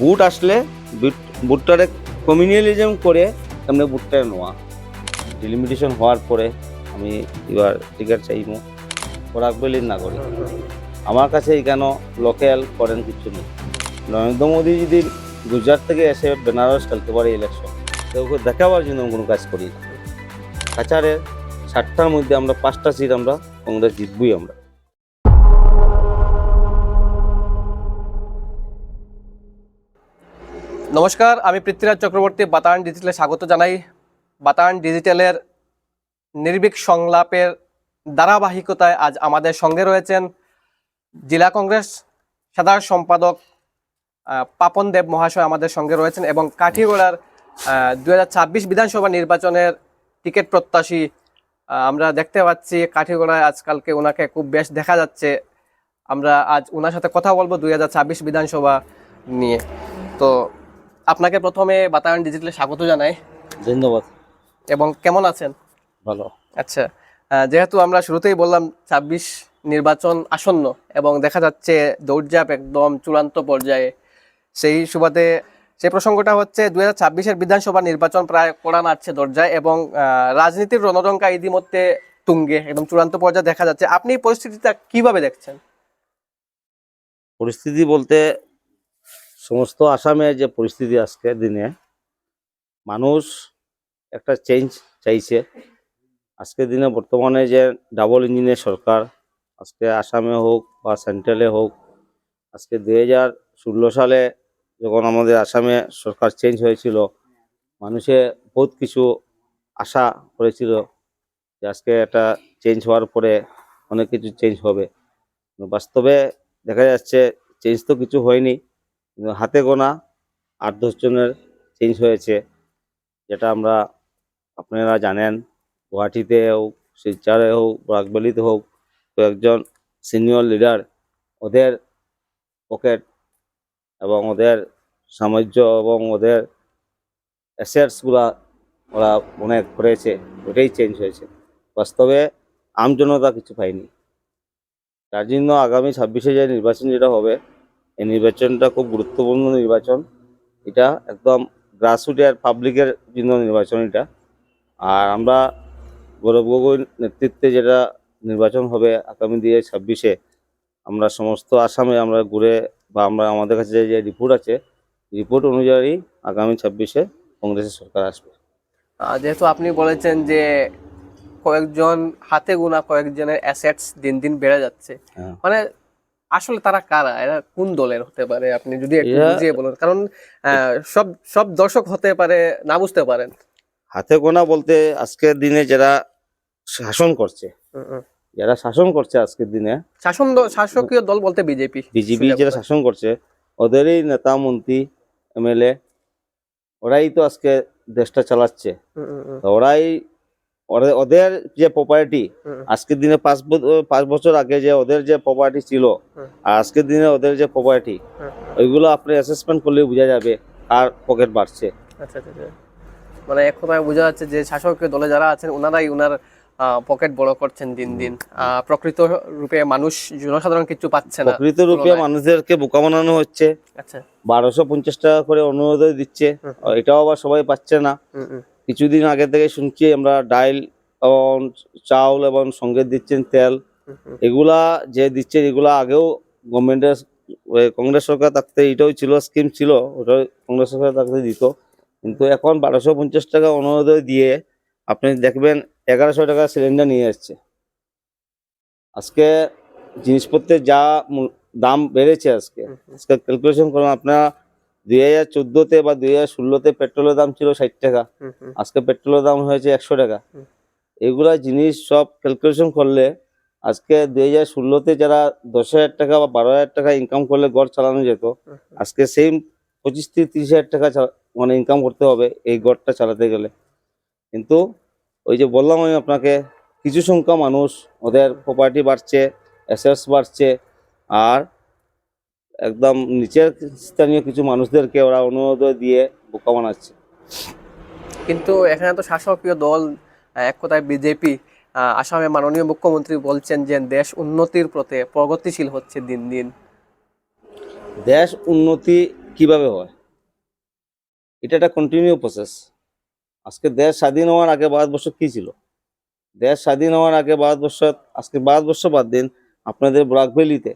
বুট আসলে বুট বুটটারে কমিউনিয়ালিজম করে এমনি বুটটা নেওয়া। ডিলিমিটেশন হওয়ার পরে আমি এবার টিকিট চাইব। খোরাক বেলির নাগরিক আমার কাছে কেন লোকাল করেন কিছু নেই। নরেন্দ্র মোদী যদি গুজরাট থেকে এসে বেনারস খেলতে পারে ইলেকশন তো ওকে দেখাবার জন্য কোনো কাজ করি না। কাছাড়ে ষাটটার মধ্যে আমরা পাঁচটা সিট আমরা কংগ্রেস জিতবই আমরা। নমস্কার, আমি পৃথ্বীরাজ চক্রবর্তী, বাতায়ন ডিজিটালে স্বাগত জানাই। বাতায়ন ডিজিটালের নির্ভীক সংলাপের ধারাবাহিকতায় আজ আমাদের সঙ্গে রয়েছেন জেলা কংগ্রেস সাধারণ সম্পাদক পাপন দেব মহাশয় আমাদের সঙ্গে রয়েছেন এবং কাঠিগোড়ার দু বিধানসভা নির্বাচনের টিকিট প্রত্যাশী আমরা দেখতে পাচ্ছি কাঠিগোড়ায় আজকালকে ওনাকে খুব বেশ দেখা যাচ্ছে। আমরা আজ ওনার সাথে কথা বলব দুই হাজার ছাব্বিশ বিধানসভা নিয়ে। তো আপনাকে প্রথমে বাতায়ন ডিজিটালে স্বাগত জানাই। ধন্যবাদ। এবং কেমন আছেন? ভালো। আচ্ছা যেহেতু আমরা শুরুতেই বললাম ছাব্বিশ নির্বাচন আসন্ন এবং দেখা যাচ্ছে দৌড়ঝাঁপ একদম চূড়ান্ত পর্যায়ে সেই সুবাদে সেই প্রসঙ্গটা হচ্ছে দু হাজার ছাব্বিশের বিধানসভা নির্বাচন প্রায় কড়া নাড়ছে দরজায় এবং রাজনীতির রণরঙ্কা ইতিমধ্যে তুঙ্গে একদম চূড়ান্ত পর্যায়ে দেখা যাচ্ছে। আপনি এই পরিস্থিতিটা কীভাবে দেখছেন? পরিস্থিতি বলতে সমস্ত আসামে যে পরিস্থিতি আজকে দিনে, মানুষ একটা চেঞ্জ চাইছে। আজকের দিনে বর্তমানে যে ডাবল ইঞ্জিনের সরকার, আজকে আসামে হোক বা সেন্ট্রালে হোক, আজকে দুই হাজার ষোলো সালে যখন আমাদের আসামে সরকার চেঞ্জ হয়েছিল, মানুষে বহুত কিছু আশা করেছিল যে আজকে একটা চেঞ্জ হওয়ার পরে অনেক কিছু চেঞ্জ হবে। বাস্তবে দেখা যাচ্ছে চেঞ্জ তো কিছু হয়নি। হাতে গোনা আট দশ জনের চেঞ্জ হয়েছে, যেটা আমরা আপনারা জানেন, গুয়াহাটিতে হোক, শিলচরে হোক, বাগবালিতে হোক তো একজন সিনিয়র লিডার ওদের পকেট এবং ওদের সাম্রাজ্য এবং ওদের অ্যাসেটসগুলা ওরা অনেক করেছে, ওটাই চেঞ্জ হয়েছে। বাস্তবে আমজনতা কিছু পায়নি। তার জন্য আগামী ছাব্বিশে যে নির্বাচন যেটা হবে এই নির্বাচনটা খুব গুরুত্বপূর্ণ নির্বাচন। এটা একদম গ্রাসরুটের পাবলিকের জন্য নির্বাচন এটা। আর আমরা গৌরব গগৈর নেতৃত্বে যেটা নির্বাচন হবে আগামী দিয়ে ছাব্বিশে আমরা সমস্ত আসামে আমরা ঘুরে বা আমরা আমাদের কাছে যে রিপোর্ট আছে রিপোর্ট অনুযায়ী আগামী ছাব্বিশে কংগ্রেসের সরকার আসবে। যেহেতু আপনি বলেছেন যে কয়েকজন হাতে গোনা কয়েকজনের অ্যাসেটস দিন দিন বেড়ে যাচ্ছে। হ্যাঁ। মানে আসলে তারা কারা? এরা কোন দলের হতে পারে? আপনি যদি একটু বুঝিয়ে বলুন। কারণ সব সব দর্শক হতে পারে না বুঝতে পারেন। হাতে গোনা বলতে আজকের দিনে যারা শাসন করছে। যারা শাসন করছে আজকের দিনে শাসন দল শাসকীয় দল বলতে বিজেপি বিজেপি যারা শাসন করছে ওদেরই নেতা মন্ত্রী এমএলএ ওরাই তো আজকে দেশটা চালাচ্ছে। ওরাই ওরা- ওদের যে প্রপার্টি আজকের দিনে পাঁচ পাঁচ বছর আগে যে ওদের যে প্রপার্টি ছিল আর আজকের দিনে ওদের যে প্রপার্টি ওইগুলো আপনি অ্যাসেসমেন্ট করলে বোঝা যাবে আর পকেট বাড়ছে। আচ্ছা আচ্ছা আচ্ছা। মানে এক কথায় বোঝা যাচ্ছে যে শাসকীয় দলে যারা আছেন ওনারাই ওনার পকেট বড় করছেন দিন দিন। প্রকৃত রূপে মানুষ জনসাধারণ কিছু পাচ্ছে না। প্রকৃত রূপে মানুষদেরকে বোকা বানানো হচ্ছে। আচ্ছা। বারোশো পঞ্চাশ টাকা করে অনুরোধ দিচ্ছে। এটাও আবার সবাই পাচ্ছে না। কিছুদিন আগে থেকে শুনছি আমরা ডাইল এবং চাউল এবং সঙ্গে দিচ্ছেন তেল। এগুলা যে দিচ্ছে এগুলা আগেও গভর্নমেন্টের কংগ্রেস সরকার থাকতে এটাও ছিল স্কিম ছিল ওটা কংগ্রেস সরকার থাকতে দিত কিন্তু এখন বারোশো পঞ্চাশ টাকা অনুরোধ দিয়ে আপনি দেখবেন এগারোশো টাকা সিলিন্ডার নিয়ে আসছে আজকে জিনিসপত্রের যা দাম বেড়েছে আজকে। আজকে ক্যালকুলেশন করুন আপনার দুই হাজার চোদ্দোতে বা দুই হাজার ষোলোতে পেট্রোলের দাম ছিল ষাট টাকা। আজকে পেট্রোলের দাম হয়েছে একশো টাকা। এগুলা জিনিস সব ক্যালকুলেশন করলে আজকে দুই হাজার ষোলোতে যারা দশ হাজার টাকা বা বারো হাজার টাকা ইনকাম করলে গড় চালানো যেত আজকে সেম পঁচিশ থেকে তিরিশ হাজার টাকা মানে ইনকাম করতে হবে এই গড়টা চালাতে গেলে। কিন্তু ওই যে বললাম আমি আপনাকে কিছু সংখ্যা মানুষ ওদের প্রপার্টি বাড়ছে অ্যাসেটস বাড়ছে আর একদম নিচের স্থানীয় কিছু মানুষদেরকে ওরা অনুরোধ দিয়ে বোকা বানাচ্ছে। কিন্তু এখানে তো শাসকীয় দল এক কথায় বিজেপি আসামে মাননীয় মুখ্যমন্ত্রী বলছেন যে দেশ উন্নতির পথে প্রগতিশীল হচ্ছে দিন দিন। দেশ উন্নতি কীভাবে হয়? এটা একটা কন্টিনিউ প্রসেস আজকে দেশ স্বাধীন হওয়ার আগে ভারতবর্ষ কি ছিল? দেশ স্বাধীন হওয়ার আগে ভারতবর্ষ আজকে ভারতবর্ষ বাদ দিন আপনাদের ব্রাকভ্যালিতে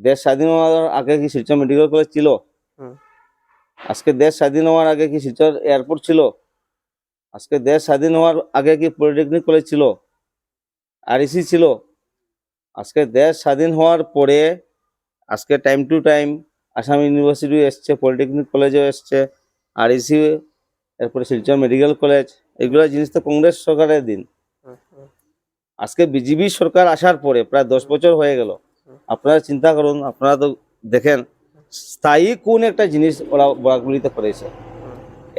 দেশ স্বাধীন হওয়ার আগে কি শিলচর মেডিকেল কলেজ ছিল? আজকে দেশ স্বাধীন হওয়ার আগে কি শিলচর এয়ারপোর্ট ছিল? আজকে দেশ স্বাধীন হওয়ার আগে কি পলিটেকনিক কলেজ ছিল? আরইসি ছিল। আজকে দেশ স্বাধীন হওয়ার পরে আজকে time to time Assam university এসছে পলিটেকনিক কলেজও এসছে আরইসি এরপরে শিলচর মেডিকেল কলেজ এগুলো জিনিস তো কংগ্রেস সরকারের দিন। আজকে বিজেপি সরকার আসার পরে প্রায় দশ বছর হয়ে গেল। আপনারা চিন্তা করুন, আপনারা তো দেখেন, স্থায়ী কোন একটা জিনিস ওরা বরাকগুলিতে করেছে।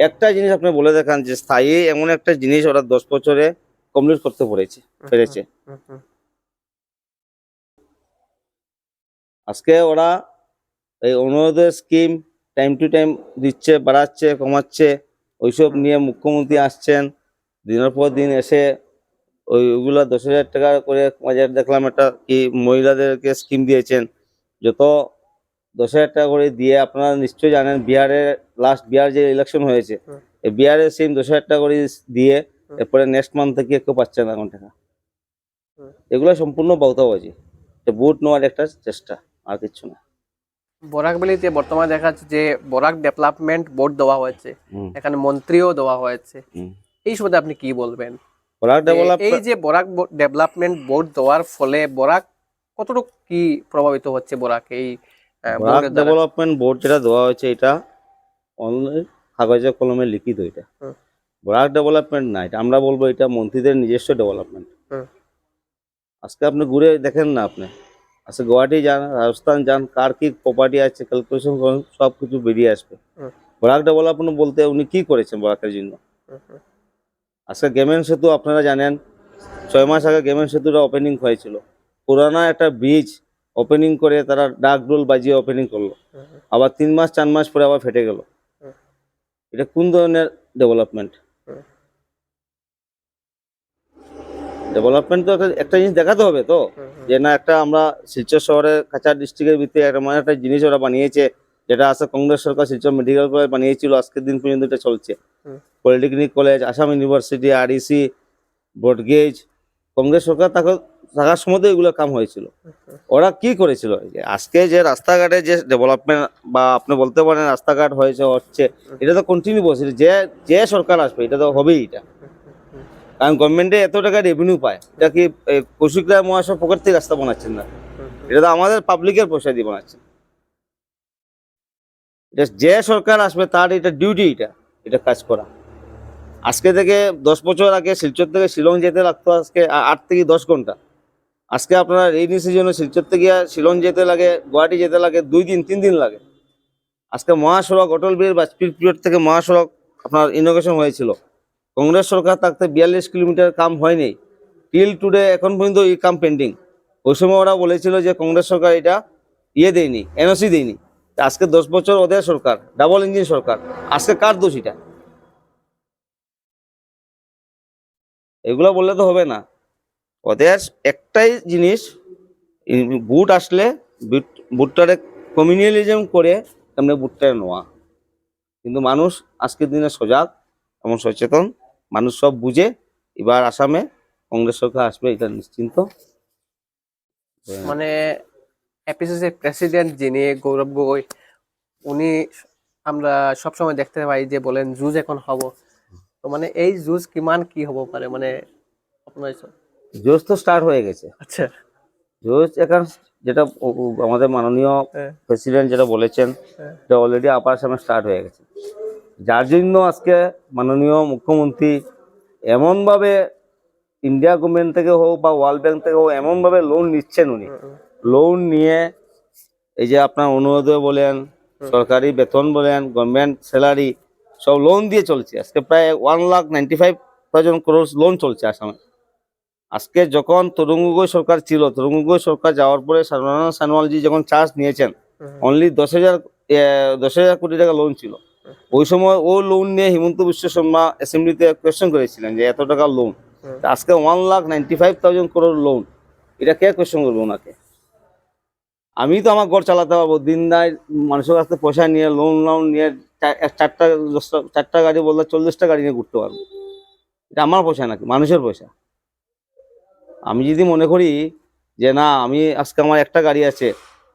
একটা জিনিস আপনি বলে দেখান যে স্থায়ী এমন একটা জিনিস ওরা দশ বছরে কমপ্লিট করতে পেরেছে পেরেছে। আজকে ওরা এই Orunodoi scheme time to time দিচ্ছে, বাড়াচ্ছে, কমাচ্ছে, ওইসব নিয়ে মুখ্যমন্ত্রী আসছেন, দিনের পর দিন এসে ওইগুলো দশ হাজার টাকা করে মাঝে দেখলাম একটা কি মহিলাদেরকে স্কিম দিয়েছেন। যত দশ হাজার টাকা করে দিয়ে আপনারা নিশ্চয়ই জানেন বিহারের লাস্ট বিহার যে ইলেকশন হয়েছে। বিহারের সেম দশ হাজার টাকা করে দিয়ে এরপরে নেক্সট মান্থ থেকে কেউ পাচ্ছে না এখন টাকা। এগুলো সম্পূর্ণ বাউতাবাজি ভোট নেওয়ার একটা চেষ্টা আর কিছু না। বরাকবেলিতে বর্তমানে দেখা যাচ্ছে যে বরাক ডেভেলপমেন্ট বোর্ড দেওয়া হয়েছে এখানে মন্ত্রীও দেওয়া হয়েছে। এই সম্বন্ধে আপনি কি বলবেন? এই যে বরাক ডেভেলপমেন্ট বোর্ড দেওয়ার ফলে বরাক কতটুকু কি প্রভাবিত হচ্ছে বরাক? এই বরাক? ডেভেলপমেন্ট বোর্ড যেটা দেওয়া হয়েছে এটা অনলাইন কাগজে কলমে লিখিত এটা। বরাক ডেভেলপমেন্ট না এটা আমরা বলব এটা মন্ত্রীদের নিজস্ব ডেভেলপমেন্ট আজকে আপনি ঘুরে দেখেন না আপনি? আজকে গুয়াহাটি যান রাজস্থান যান কার কি প্রপার্টি আছে ক্যালকুলেশন করুন সব কিছু বেরিয়ে আসবে। বরাক ডেভেলপমেন্ট বলতে উনি কি করেছেন বরাকের জন্য? আজকে গেমেন সেতু আপনারা জানেন ছয় মাস আগে গেমেন সেতুটা ওপেনিং হয়েছিল। পুরানা একটা ব্রিজ ওপেনিং করে তারা ডাক ডোল বাজিয়ে ওপেনিং করল। হুম। আবার তিন মাস চার মাস পরে আবার ফেটে গেল। এটা কোন ধরনের ডেভেলপমেন্ট ডেভেলপমেন্ট তো একটা- জিনিস দেখাতে হবে তো। যে না একটা আমরা শিলচর শহরের কাছাড় ডিস্ট্রিক্টের ভিতরে একটা মানে একটা জিনিস ওরা বানিয়েছে। যেটা আছে কংগ্রেস সরকার শিলচর মেডিকেল কলেজ বানিয়েছিল আজকের দিন পর্যন্ত এটা চলছে। Polytechnic college Assam university REC broad gauge Congress সরকার তাকে থাকার সময় এগুলো কাম হয়েছিল। ওরা কি করেছিল? আজকে যে রাস্তাঘাটে যে ডেভেলপমেন্ট বা আপনি বলতে পারেন রাস্তাঘাট হয়েছে হচ্ছে এটা তো কন্টিনিউ বলছে যে যে সরকার আসবে এটা তো হবেই এটা। কারণ গভর্নমেন্টে এত টাকা রেভিনিউ পায় এটা কি এই কৌশিক রায় মহাশয় পকেট থেকে রাস্তা বানাচ্ছেন না? এটা তো আমাদের পাবলিকের পয়সা দিয়ে বানাচ্ছেন। এটা যে সরকার আসবে তার এটা ডিউটি এটা এটা কাজ করা। আজকে থেকে দশ বছর আগে শিলচর থেকে শিলং যেতে লাগতো আজকে আট থেকে দশ ঘণ্টা। আজকে আপনার এই রেইনি সিজনে শিলচর থেকে শিলং যেতে লাগে, গুয়াহাটি যেতে লাগে, দুই দিন, তিন দিন লাগে। আজকে মহাসড়ক, অটল বিহারী বাজপেয়ী পিরিয়ড থেকে মহাসড়ক আপনার ইনোভেশন হয়েছিল। কংগ্রেস সরকার থাকতে বিয়াল্লিশ কিলোমিটার কাম হয়নি। টিল টুডে এখন পর্যন্ত এই কাম পেন্ডিং ওই সময় ওরা বলেছিল যে কংগ্রেস সরকার এটা ইয়ে দেয়নি এনওসি দেয়নি। আজকে দশ বছর ওদের সরকার ডাবল ইঞ্জিন সরকার। আজকে কার দোষ এটা? এগুলো বললে তো হবে না। ওদের একটাই জিনিস বুট আসলে বুট, বুটটারে কমিউনিয়ালিজম করে তেমনি বুটটারে নেওয়া। কিন্তু মানুষ আজকের দিনে সজাগ এমন সচেতন, মানুষ সব বুঝে, এবার আসামে কংগ্রেস সরকার আসবে এটা নিশ্চিন্ত। মানে এপিসিসি প্রেসিডেন্ট যিনি গৌরব গগৈ উনি আমরা সবসময় দেখতে পাই যে বলেন যুঁজ এখন হব। তো মানে এই যুঁজ কিমান কি হব পারে? মানে আপনার? জোশ তো স্টার্ট হয়ে গেছে। আচ্ছা। জোশ এখন যেটা আমাদের মাননীয় হ্যাঁ, প্রেসিডেন্ট যেটা বলেছেন হ্যাঁ। এটা অলরেডি আপার আসামে স্টার্ট হয়ে গেছে। যার জন্য আজকে মাননীয় মুখ্যমন্ত্রী এমনভাবে ইন্ডিয়া গভর্নমেন্ট থেকে হোক বা ওয়ার্ল্ড ব্যাংক থেকে হোক এমনভাবে লোন নিচ্ছেন উনি। লোন নিয়ে এই যে আপনার অনুরোধে বলেন সরকারি বেতন বলেন গভর্নমেন্ট স্যালারি সব লোন দিয়ে চলছে। আজকে প্রায় one lakh ninety five thousand crores loan চলছে আসামে। আজকে যখন তরুণ গগৈ সরকার ছিল তরুণ গগৈ সরকার যাওয়ার পরে সর্বানন্দ সানোয়ালজি যখন চার্জ নিয়েছেন অনলি দশ হাজার দশ হাজার কোটি টাকা লোন ছিল। ওই সময় ও লোন নিয়ে হিমন্ত বিশ্ব শর্মা অ্যাসেম্বলিতে কোয়েশ্চেন করেছিলেন যে এত টাকা লোন আজকে one lakh ninety five thousand crore loan এটা কে কোয়েশ্চেন করবে ওনাকে? আমি তো আমার ঘর চালাতে পারব। দিন নাই মানুষের কাছ থেকে পয়সা নিয়ে লোন লোন নিয়ে চারটা দশটা চারটা গাড়ি বললে চল্লিশটা গাড়ি নিয়ে ঘুরতে পারব। এটা আমার পয়সা নাকি? মানুষের পয়সা। আমি যদি মনে করি যে না আমি আজকে আমার একটা গাড়ি আছে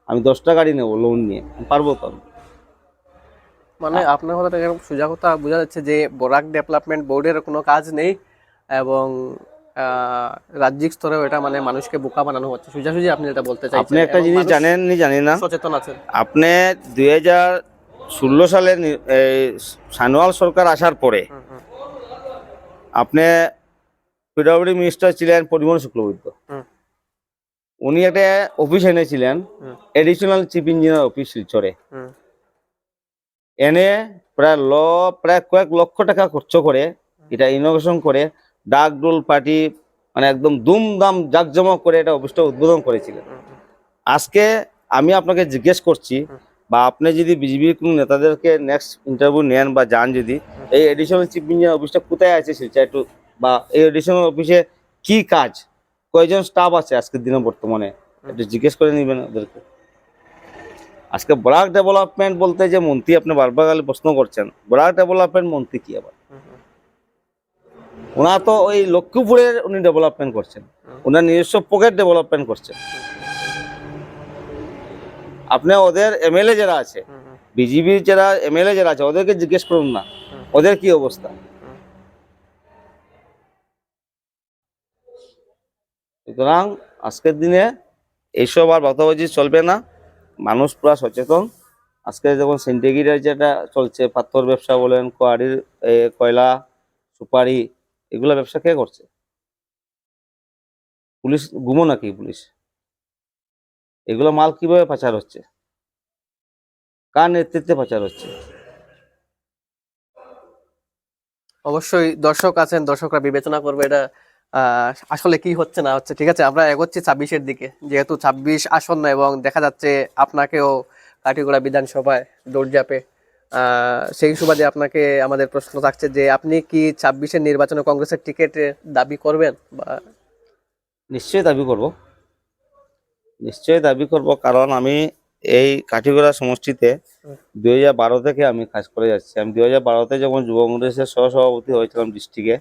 আমি দশটা গাড়ি নেব লোন নিয়ে পারব তো মানে আপনার কথা থেকে সোজা কথা বোঝা যাচ্ছে যে বরাক ডেভেলপমেন্ট বোর্ডের কোনো কাজ নেই এবং রাজ্যিক স্তরেও এটা মানে মানুষকে বোকা বানানো হচ্ছে। সোজাসুজি আপনি এটা বলতে চাইছেন আপনি একটা জিনিস জানেন নি জানি না। সচেতন আছেন। আপনি দুই হাজার ষোলো সালে সানোয়াল সরকার আসার পরে আপনি পিডব্লিউডি মিনিস্টার ছিলেন পরিমল শুক্লবৈদ্য। উনি একটা অফিস এনেছিলেন এডিশনাল চিফ ইঞ্জিনিয়ার অফিস শিলচরে। এনে প্রায় ল প্রায় কয়েক লক্ষ টাকা খরচ করে এটা ইনোভেশন করে ডাক ডোল পার্টি মানে একদম দুমদাম জাকজমক করে এটা অফিসটা উদ্বোধন করেছিলেন। আজকে আমি আপনাকে জিজ্ঞেস করছি, বা আপনি যদি বিজেপির কোনো নেতাদেরকে নেক্সট ইন্টারভিউ নেন বা যান যদি, এই এডিশনাল চিফ ইঞ্জিনিয়ার অফিসটা কোথায় আছে শিলচা একটু, বা এই এডিশনাল অফিসে কি কাজ, কয়জন স্টাফ আছে আজকের দিনে বর্তমানে, একটু জিজ্ঞেস করে নেবেন ওদেরকে আজকে ব্লক ডেভেলপমেন্ট বলতে যে মন্ত্রী আপনি বারবার প্রশ্ন করছেন, ব্লক ডেভেলপমেন্ট মন্ত্রী কি আবার। ওনার তো ওই লক্ষ্মীপুরের উনি ডেভেলপমেন্ট করছেন। ওনার নিজস্ব পকেট ডেভেলপমেন্ট করছেন। আপনি ওদের এমএলএ যারা আছে বিজেপির যারা এমএলএ যারা আছে, ওদেরকে জিজ্ঞেস করুন না। ওদের কি অবস্থা? সুতরাং আজকের দিনে এইসব আর বাতাবাজি চলবে না। মানুষ পুরা সচেতন। আজকে যখন সিন্ডিকেটের যেটা চলছে, পাথর ব্যবসা বলেন, কোয়ারির কয়লা সুপারি এগুলা ব্যবসা কে করছে? পুলিশ গুমো নাকি পুলিশ? এগুলো মাল কীভাবে পাচার হচ্ছে? কার নেতৃত্বে পাচার হচ্ছে? অবশ্যই দর্শক আছেন, দর্শকরা বিবেচনা করবে এটা আসলে কি হচ্ছে, না হচ্ছে। ঠিক আছে, আমরা এগোচ্ছি ছাব্বিশের দিকে। যেহেতু ছাব্বিশ আসন্ন এবং দেখা যাচ্ছে আপনাকেও কাটিগড়া বিধানসভায় দৌড় আহ সেই সুবাদে আপনাকে আমাদের প্রশ্ন থাকছে যে আপনি কি ছাব্বিশের নির্বাচনে কংগ্রেসের টিকিট দাবি করবেন বা? নিশ্চয়ই দাবি করব। নিশ্চয়ই দাবি করব কারণ আমি এই কাঠিগড়া সমষ্টিতে। দুই হাজার বারো থেকে আমি কাজ করে যাচ্ছি। আমি দুই হাজার বারোতে যখন যুব কংগ্রেসের সহসভাপতি হয়েছিলাম ডিস্ট্রিক্টে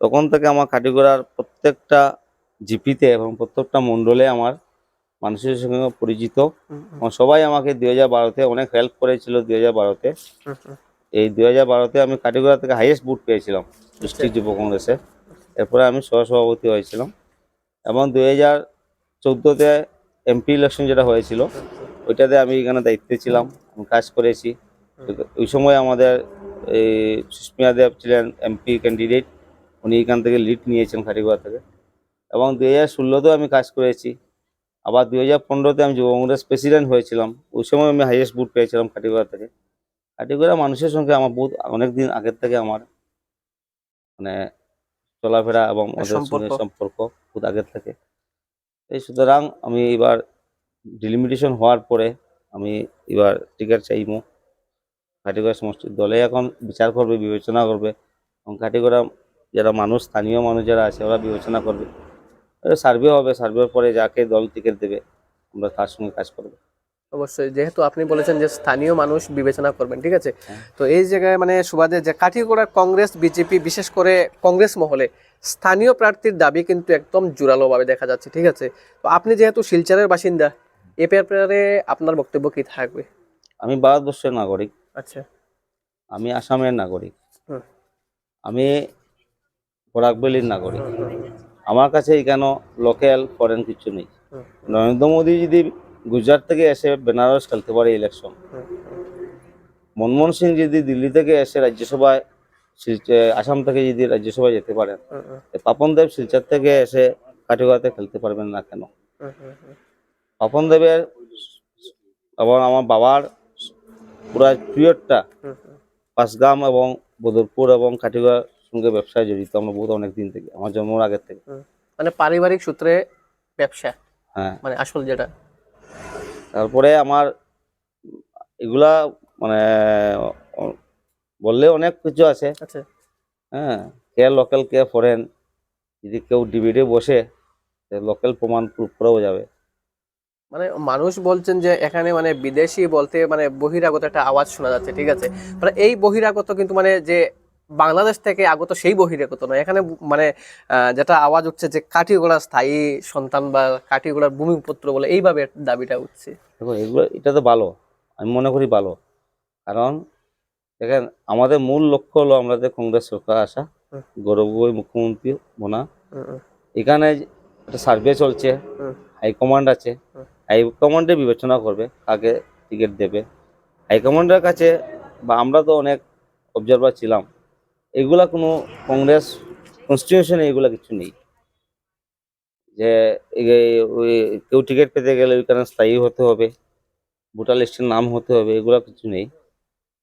তখন থেকে আমার কাঠিগড়ার প্রত্যেকটা জিপিতে এবং প্রত্যেকটা মণ্ডলে আমার মানুষের সঙ্গে পরিচিত। এবং সবাই আমাকে দুই হাজার বারোতে অনেক হেল্প করেছিল দুই হাজার বারোতে। এই দুই হাজার বারোতে আমি কাটিগড়া থেকে হাইয়েস্ট বুট পেয়েছিলাম ডিস্ট্রিক্ট যুব কংগ্রেসে এরপরে আমি সহসভাপতি হয়েছিলাম। এবং দুই হাজার চোদ্দোতে এমপি ইলেকশন যেটা হয়েছিল ওইটাতে আমি এখানে দায়িত্বে ছিলাম আমি কাজ করেছি। ওই সময় আমাদের এই সুস্মিয়া দেব ছিলেন এমপি ক্যান্ডিডেট উনি এখান থেকে লিড নিয়েছেন খাটিগড়া থেকে। এবং দুই হাজার ষোলোতেও আমি কাজ করেছি। আবার দুই হাজার পনেরোতে আমি যুব কংগ্রেস প্রেসিডেন্ট হয়েছিলাম ওই সময় আমি হাইয়েস্ট বুট পেয়েছিলাম খাটিগড়া থেকে। কাটিগড়া মানুষের সঙ্গে আমার বহুত অনেক দিন আগের থেকে আমার মানে চলাফেরা এবং ওদের সঙ্গে সম্পর্ক। বহুত আগের থেকে। এই সুতরাং আমি এবার ডিলিমিটেশন হওয়ার পরে আমি এবার টিকিট চাইব। কাটিগড়া সমষ্টির দলে এখন বিচার করবে বিবেচনা করবে। এবং কাটিগড়া যারা মানুষ স্থানীয় মানুষ যারা আছে ওরা বিবেচনা করবে। সার্ভে হবে সার্ভের পরে যাকে দল টিকিট দেবে আমরা তার সঙ্গে কাজ করব। অবশ্যই যেহেতু আপনি বলেছেন যে স্থানীয় মানুষ বিবেচনা করবেন ঠিক আছে? হ্যাঁ। তো এই জায়গায় মানে সুবাদে যে কাঠিগোড়া কংগ্রেস বিজেপি বিশেষ করে কংগ্রেস মহলে স্থানীয় প্রার্থীর দাবি কিন্তু একদম জোরালোভাবে দেখা যাচ্ছে ঠিক আছে? তো আপনি যেহেতু শিলচরের বাসিন্দা এ ব্যাপারে আপনার বক্তব্য কি থাকবে? আমি ভারতবর্ষের নাগরিক। আচ্ছা। আমি আসামের নাগরিক। আমি বরাকবেলির নাগরিক। আমার কাছে এখানে লোকাল ফরেন কিছু নেই। নরেন্দ্র মোদী যদি গুজরাট থেকে এসে বেনারস খেলতে পারে ইলেকশন মনমোহন সিং যদি দিল্লি থেকে এসে রাজ্যসভায় আসাম থেকে যদি রাজ্যসভায় যেতে পারেন পাপন দেব শিলচর থেকে এসে কাটিগড়াতে খেলতে পারবেন না কেন। পাপন দেবের এবং আমার বাবার পুরা পিরিয়ডটা। পাঁচগাম এবং বদরপুর এবং কাটিগড়ার সঙ্গে ব্যবসায় জড়িত আমরা বহুত অনেক দিন থেকে আমার জন্মের আগের থেকে। মানে পারিবারিক সূত্রে ব্যবসা? হ্যাঁ। মানে আসল যেটা? তারপরে আমার এগুলা মানে বললে অনেক কিছু আছে। আচ্ছা। হ্যাঁ কে লোকাল কে ফরেন যদি কেউ ডিবেটে বসে লোকাল প্রমাণ প্রুফ করাও যাবে। মানে মানুষ বলছেন যে এখানে মানে বিদেশি বলতে মানে বহিরাগত একটা আওয়াজ শোনা যাচ্ছে ঠিক আছে? মানে এই বহিরাগত কিন্তু মানে যে বাংলাদেশ থেকে আগত সেই বহিরাগত নয়। এখানে মানে যেটা আওয়াজ উঠছে যে কাঠিগোড়া স্থায়ী সন্তান বা কাঠিগোড়ার ভূমিপুত্র বলে এইভাবে দাবিটা উঠছে। দেখো এগুলো এটা তো ভালো। আমি মনে করি ভালো। কারণ দেখেন আমাদের মূল লক্ষ্য হলো আমাদের কংগ্রেস সরকার আসা। গৌরব মুখ্যমন্ত্রী হুম, এখানে একটা সার্ভে চলছে। হাইকমান্ড আছে। হাইকমান্ডে বিবেচনা করবে কাকে টিকিট দেবে। হাইকমান্ডের কাছে বা আমরা তো অনেক অবজারভার ছিলাম। এগুলা কোনো কংগ্রেস কনস্টিটিউশনে এগুলা কিছু নেই। যে কেউ টিকিট পেতে গেলে ওইখানে স্থায়ী হতে হবে, ভোটার লিস্টের নাম হতে হবে, এগুলা কিছু নেই।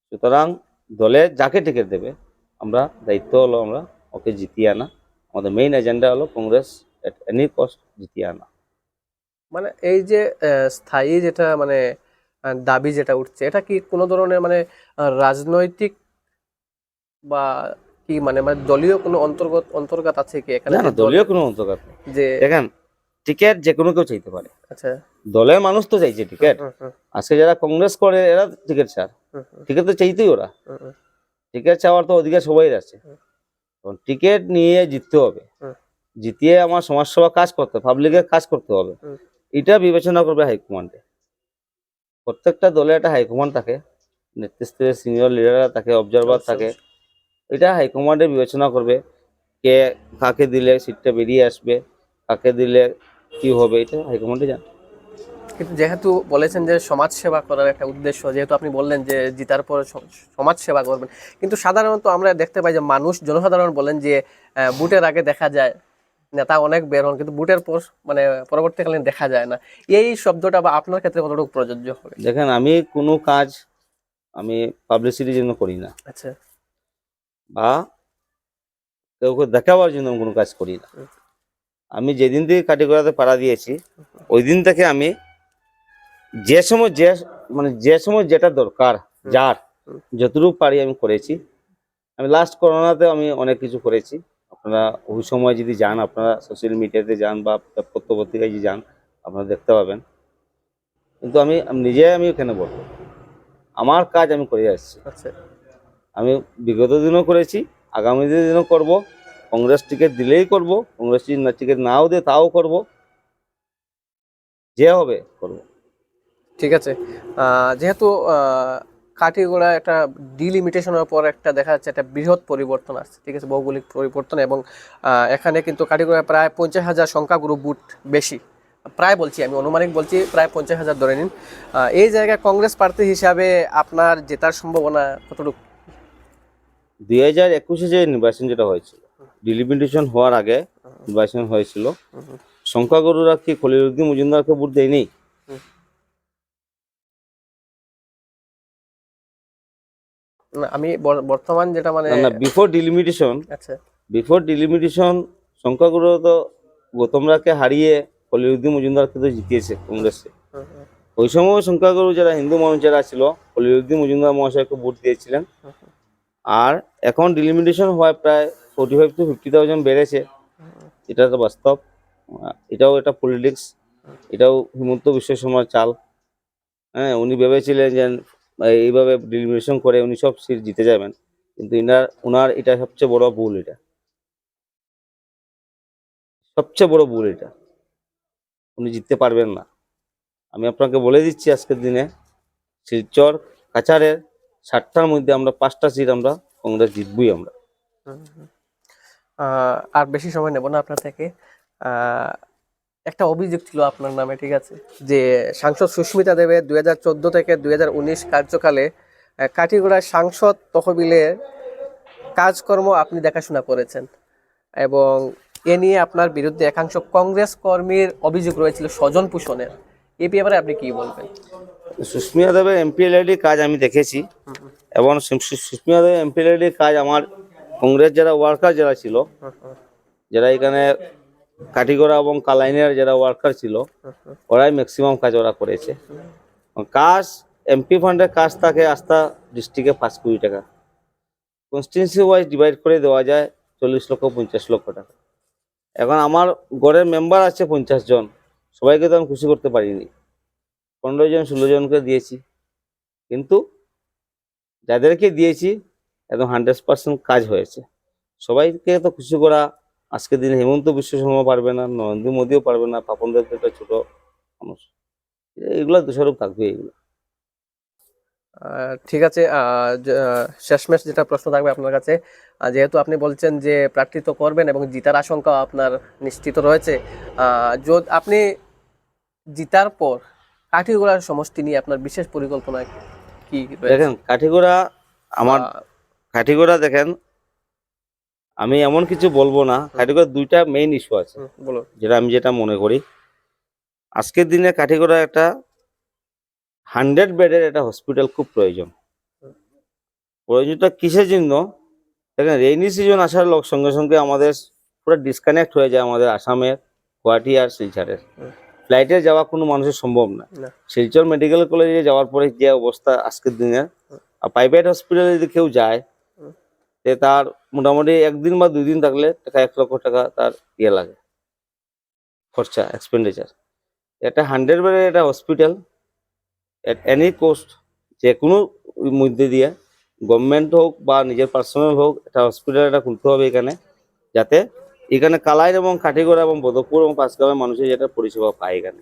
সুতরাং দলে যাকে টিকিট দেবে, আমরা দায়িত্ব হলো আমরা ওকে জিতিয়ে আনা। আমাদের মেইন এজেন্ডা হলো কংগ্রেস এট এনি কস্ট জিতিয়ে আনা। মানে এই যে স্থায়ী যেটা মানে দাবি যেটা উঠছে, এটা কি কোনো ধরনের মানে রাজনৈতিক বা কি মানে মানে দলীয় কোনো অন্তর্গত অন্তর্গত আছে কি এখানে? না দলীয় কোনো অন্তর্গত যে দেখেন টিকিট যে কোনো কেউ চাইতে পারে। আচ্ছা। দলের মানুষ তো চাইছে টিকিট। আজকে যারা কংগ্রেস করে এরা টিকিট হুম, টিকিট তো চাইতেই ওরা। টিকিট চাওয়ার তো অধিকার সবাই আছে। টিকিট নিয়ে জিততে হবে। জিতিয়ে আমার সমাজসেবা কাজ করতে হবে পাবলিকের কাজ করতে হবে। এটা বিবেচনা করবে হাইকমান্ডে। প্রত্যেকটা দলে একটা হাইকমান্ড থাকে। নেতৃত্বের সিনিয়র লিডাররা থাকে অবজারভার থাকে। এটা হাইকমান্ডে বিবেচনা করবে কে কাকে দিলে সিটটা বেরিয়ে আসবে কাকে দিলে কি হবে এটা হাইকমান্ডে জান কিন্তু যেহেতু বলেছেন যে সমাজ সেবা করার একটা উদ্দেশ্য যেহেতু আপনি বললেন যে জিতার পর সমাজ সেবা করবেন কিন্তু সাধারণত আমরা দেখতে পাই যে মানুষ জনসাধারণ বলেন যে বুটের আগে দেখা যায় নেতা অনেক বের হন কিন্তু বুটের পর মানে পরবর্তীকালীন দেখা যায় না। এই শব্দটা বা আপনার ক্ষেত্রে কতটুকু প্রযোজ্য হবে? দেখেন আমি কোনো কাজ আমি পাবলিসিটির জন্য করি না। আচ্ছা। বা কাউকে দেখাবার জন্য আমি কোনো কাজ করি না। আমি যেদিন থেকে কাটিগড়াতে পাড়া দিয়েছি ওই দিন থেকে আমি যে সময় যে মানে যে সময় যেটা দরকার যার যতটুকু পারি আমি করেছি। আমি লাস্ট করোনাতে আমি অনেক কিছু করেছি। আপনারা ওই সময় যদি যান আপনারা সোশ্যাল মিডিয়াতে যান বা পত্র পত্রিকায় যদি যান আপনারা দেখতে পাবেন। কিন্তু আমি নিজে আমি এখানে বলব? আমার কাজ আমি করে যাচ্ছি আচ্ছা। আমি বিগত দিনও করেছি, আগামী দিনও করব। কংগ্রেস টিকিট দিলেই করব, কংগ্রেস টিকিট নাও দে তাও করব। যে হবে, করব। ঠিক আছে। যেহেতু কাঠিগোড়া একটা ডিলিমিটেশনের পর একটা দেখা যাচ্ছে একটা বৃহৎ পরিবর্তন আসছে, ঠিক আছে? ভৌগোলিক পরিবর্তন এবং এখানে কিন্তু কাঠিগোড়ায় প্রায় পঞ্চাশ হাজার সংখ্যাগুরু বুট বেশি। প্রায় বলছি আমি, অনুমানিক বলছি প্রায় পঞ্চাশ হাজার ধরে নিন। এই জায়গায় কংগ্রেস প্রার্থী হিসাবে আপনার জেতার সম্ভাবনা কতটুকু? দুই হাজার একুশে যে নির্বাচন যেটা হয়েছিল ডিলিমিটেশন হওয়ার আগে নির্বাচন হয়েছিল সংখ্যাগুরুরা কি খলিলুদ্দিন মজুমদারকে ভোট দেয়নি? আমি বর্তমান যেটা মানে না বিফোর ডিলিমিটেশন আচ্ছা। বিফোর ডিলিমিটেশন সংখ্যাগুরু তো গৌতমরাকে হারিয়ে খলিলুদ্দিন মজুমদারকে তো জিতিয়েছে কংগ্রেসে। ওই সময় সংখ্যাগুরু যারা হিন্দু মানুষ যারা ছিল খলিলুদ্দিন মজুমদার মহাশয়কে ভোট দিয়েছিলেন। আর এখন ডিলিমিটেশন হয় প্রায় forty five to fifty thousand বেড়েছে। এটা তো বাস্তব। এটাও একটা পলিটিক্স এটাও হিমন্ত বিশ্ব শর্মার চাল। হ্যাঁ উনি ভেবেছিলেন যে এইভাবে ডিলিমিটেশন করে উনি সব সিট জিতে যাবেন। কিন্তু ইনার ওনার এটা সবচেয়ে বড় ভুল এটা। সবচেয়ে বড় ভুল এটা। উনি জিততে পারবেন না। আমি আপনাকে বলে দিচ্ছি আজকের দিনে। শিলচর, কাছাড়ের ষাটটার মধ্যে আমরা, পাঁচটা সিট আমরা কংগ্রেস জিতবই আমরা। আর বেশি সময় নেব না আপনার থেকে। একটা অভিযোগ ছিল আপনার নামে, ঠিক আছে? যে সাংসদ সুস্মিতা দেবে দু হাজার চোদ্দ থেকে দুই হাজার উনিশ কার্যকালে কাঠিগোড়ায় সাংসদ তহবিলের কাজকর্ম আপনি দেখাশোনা করেছেন এবং এ নিয়ে আপনার বিরুদ্ধে একাংশ কংগ্রেস কর্মীর অভিযোগ রয়েছিল স্বজন পোষণের। এই ব্যাপারে আপনি কি বলবেন? সুস্মিতা দেবের এমপিএলআইডি কাজ আমি দেখেছি। এবং সুস- সুস্মিতা দেবের এমপিএলআইডি কাজ আমার কংগ্রেস যারা ওয়ার্কার যারা ছিল, যারা এখানে কাটিগড়া এবং কালাইনের যারা ওয়ার্কার ছিল, ওরাই ম্যাক্সিমাম কাজ ওরা করেছে। কাজ, এমপি ফান্ডের কাজ থাকে আস্থা ডিস্ট্রিক্টে পাঁচ কোটি টাকা। কনস্টিটিউন্সি ওয়াইজ ডিভাইড করে দেওয়া যায় চল্লিশ লক্ষ, পঞ্চাশ লক্ষ টাকা। এখন আমার গড়ের মেম্বার আছে পঞ্চাশ জন। সবাইকে তো আমি খুশি করতে পারিনি। পনেরো জন, ষোলো জনকে দিয়েছি। কিন্তু যাদেরকে দিয়েছি, একদম হান্ড্রেড পার্সেন্ট কাজ হয়েছে। সবাইকে তো খুশি করা আজকের দিনে হেমন্ত বিশ্ব শর্মা পারবে না, নরেন্দ্র মোদীও পারবে না, পাপন দেব একটা ছোট মানুষ। এগুলো দোষারোপ থাকবে এগুলো। ঠিক আছে শেষমেশ যেটা প্রশ্ন থাকবে আপনার কাছে যেহেতু আপনি বলছেন যে প্রার্থিত করবেন এবং জিতার আশঙ্কা আপনার নিশ্চিত রয়েছে। আপনি জিতার পর কাঠিগোড়ার সমষ্টি নিয়ে আপনার বিশেষ পরিকল্পনা কি? দেখেন কাঠিগোড়া আমার কাঠিগোড়া দেখেন আমি এমন কিছু বলব না। কাঠিগোড়া দুইটা মেইন ইস্যু আছে। বলুন। যেটা আমি যেটা মনে করি আজকের দিনে কাঠিগোড়া একটা হান্ড্রেড বেডের একটা হসপিটাল খুব প্রয়োজন। প্রয়োজনটা কিসের জন্য? দেখেন রেইনি সিজন আসার লোক সঙ্গে সঙ্গে আমাদের পুরো ডিসকানেক্ট হয়ে যায় আমাদের আসামের গুয়াহাটি আর শিলচরের। হুম। ফ্লাইটে যাওয়া কোনো মানুষের সম্ভব না। শিলচর মেডিকেল কলেজে যাওয়ার পরে যে অবস্থা আজকের দিনে আর প্রাইভেট হসপিটালে যদি কেউ যায়। তে তার মোটামুটি একদিন বা দুই দিন থাকলে টাকা এক লক্ষ টাকা তার ইয়ে লাগে খরচা এক্সপেন্ডিচার এটা হান্ড্রেড বেডের একটা হসপিটাল এট এনি কোস্ট যে কোনো মধ্যে দিয়ে গভর্নমেন্ট হোক বা নিজের পার্সোনাল হোক একটা হসপিটাল এটা খুলতে হবে এখানে যাতে এখানে কালাইর এবং কাঠিগড়া এবং বদরপুর এবং পাঁচগাঁওয়ের মানুষের যেটা পরিষেবা পায় এখানে।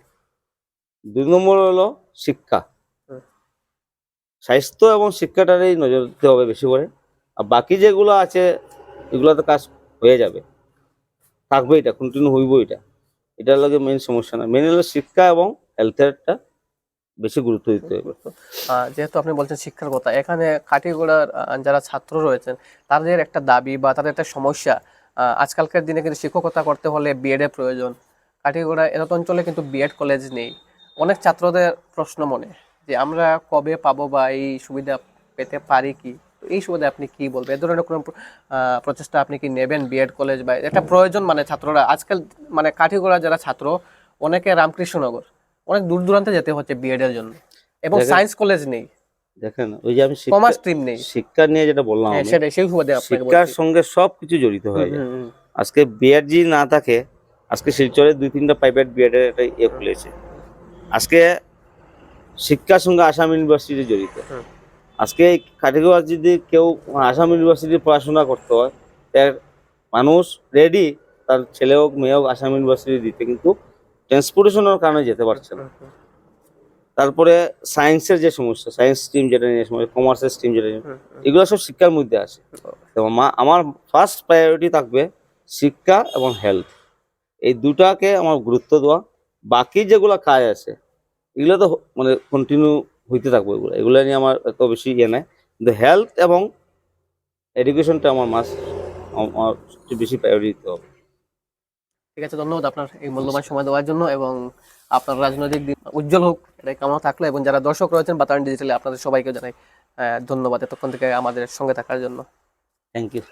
দুই নম্বর হলো শিক্ষা। স্বাস্থ্য এবং শিক্ষাটারই নজর দিতে হবে বেশি করে। আর বাকি যেগুলো আছে এগুলোতে কাজ হয়ে যাবে। থাকবে এটা কন্টিনিউ হইব এটা। এটার লগে মেন সমস্যা না। মেন হলো শিক্ষা এবং হেলথেরটা বেশি গুরুত্ব দিতে হবে। যেহেতু আপনি বলছেন শিক্ষার কথা এখানে কাঠিগোড়ার যারা ছাত্র রয়েছেন তাদের একটা দাবি বা তাদের একটা সমস্যা আজকালকার দিনে কিন্তু শিক্ষকতা করতে হলে বিএড এর প্রয়োজন। কাঠিগোড়া এত অঞ্চলে কিন্তু বিএড কলেজ নেই। অনেক ছাত্রদের প্রশ্ন মনে যে আমরা কবে পাবো বা এই সুবিধা পেতে পারি কি? তো এই সুবিধা আপনি কি বলবেন? এ ধরনের কোনো প্রচেষ্টা আপনি কি নেবেন বিএড কলেজ বা একটা প্রয়োজন মানে ছাত্ররা? আজকাল মানে কাঠিগোড়া যারা ছাত্র অনেকে রামকৃষ্ণনগর অনেক দূর দূরান্তে যেতে হচ্ছে বিএড এর জন্য। এবং সায়েন্স কলেজ নেই। দেখেন ওই যে আমি কমার্স স্ট্রিম নেই। শিক্ষা নিয়ে যেটা বললাম হ্যাঁ সেটাই সেই সুবাদে শিক্ষার। সঙ্গে সবকিছু জড়িত হয়ে যায়। আজকে যদি না থাকে আজকে শিলচরে দুই তিনটা প্রাইভেট বিএড এর একটা ইয়ে খুলেছে। আজকে শিক্ষার সঙ্গে আসাম ইউনিভার্সিটি জড়িত। আজকে এই কাঠিগড়া যদি কেউ আসাম ইউনিভার্সিটি পড়াশোনা করতে হয় তার মানুষ রেডি তার ছেলে হোক মেয়ে হোক আসাম ইউনিভার্সিটি দিতে কিন্তু ট্রান্সপোর্টেশনের কারণে যেতে পারছে না। তারপরে সায়েন্সের যে সমস্যা সায়েন্স স্ট্রিম যেটা নিয়ে সমস্যা কমার্সের স্ট্রিম যেটা নিয়ে। এগুলো সব শিক্ষার মধ্যে আসে। তো মা- আমার ফার্স্ট প্রায়োরিটি থাকবে শিক্ষা এবং হেলথ এই দুটাকে আমার গুরুত্ব দেওয়া। বাকি যেগুলো কাজ আছে এগুলো তো মানে কন্টিনিউ হইতে থাকবে এগুলো এগুলো নিয়ে আমার এত বেশি ইয়ে নাই। কিন্তু হেলথ এবং এডুকেশনটা আমার মাস আমার সবচেয়ে বেশি প্রায়োরিটি দিতে হবে। ঠিক আছে ধন্যবাদ আপনার এই মূল্যবান সময় দেওয়ার জন্য এবং আপনার রাজনৈতিক দিন উজ্জ্বল হোক, এটাই কামনা থাকল। এবং যারা দর্শক রয়েছেন, বাতায়ন ডিজিটালে আপনাদের সবাইকে জানাই ধন্যবাদ এতক্ষণ থেকে আমাদের সঙ্গে থাকার জন্য। Thank you